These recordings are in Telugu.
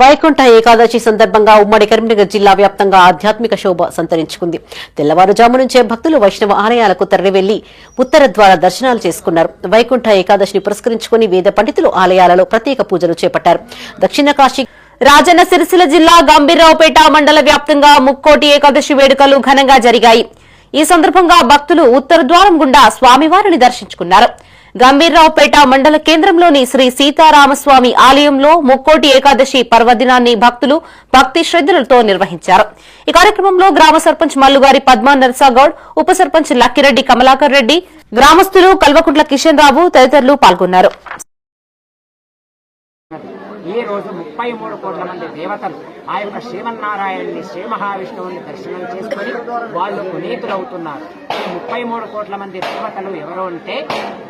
వైకుంఠ ఏకాదశి సందర్భంగా ఉమ్మడి కరీంనగర్ జిల్లా వ్యాప్తంగా ఆధ్యాత్మిక శోభ సంతరించుకుంది. తెల్లవారుజాము నుంచే భక్తులు వైష్ణవ ఆలయాలకు తరలివెళ్ళి ఉత్తర ద్వార దర్శనాలు చేసుకున్నారు. వైకుంఠ ఏకాదశిని పురస్కరించుకుని వేద పండితులు ఆలయాలలో ప్రత్యేక పూజలు చేపట్టారు. దక్షిణ కాశీ రాజన్న సిరిసిల్ల జిల్లా గంభీరావుపేట మండల వ్యాప్తంగా ముక్కోటి ఏకాదశి వేడుకలు ఘనంగా జరిగాయి. ఈ సందర్భంగా భక్తులు ఉత్తర ద్వారం గుండా స్వామివారిని దర్శించుకున్నారు. గంభీర్రావుపేట మండల కేంద్రంలోని శ్రీ సీతారామస్వామి ఆలయంలో ముక్కోటి ఏకాదశి పర్వదినాన్ని భక్తులు భక్తి శ్రద్దలతో నిర్వహించారు. ఈ కార్యక్రమంలో గ్రామ సర్పంచ్ మల్లుగారి పద్మా నర్సాగౌడ్ ఉప సర్పంచ్ లక్కిరెడ్డి కమలాకర్ రెడ్డి గ్రామస్తులు కల్వకుంట్ల కిషన్ రావు తదితరులు పాల్గొన్నారు. ఈ రోజు ముప్పై మూడు కోట్ల మంది దేవతలు ఆ యొక్క శ్రీమన్నారాయణని శ్రీ మహావిష్ణువుని దర్శనం చేసుకుని వాళ్ళు పునీతులవుతున్నారు. ఈ ముప్పై మూడు కోట్ల మంది దేవతలు ఎవరు అంటే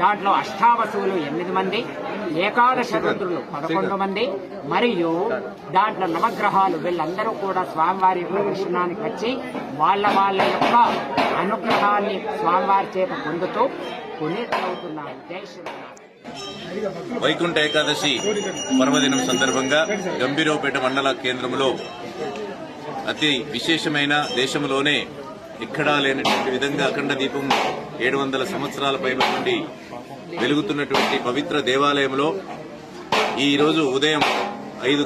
దాంట్లో అష్టావసువులు ఎనిమిది మంది ఏకాదశ రుద్రులు పదకొండు మంది మరియు దాంట్లో నవగ్రహాలు వీళ్ళందరూ కూడా స్వామివారి దర్శనానికి వచ్చి వాళ్ళ వాళ్ళ యొక్క అనుగ్రహాన్ని స్వామివారి చేత పొందుతూ వైకుంఠ ఏకాదశి పర్వదినం సందర్భంగా గంభీరవపేట మండల కేంద్రంలో అతి విశేషమైన దేశంలోనే ఎక్కడా లేనటువంటి విధంగా అఖండ దీపం ఏడు వందల సంవత్సరాల పైనటువంటి నుండి వెలుగుతున్నటువంటి పవిత్ర దేవాలయంలో ఈరోజు ఉదయం ఐదు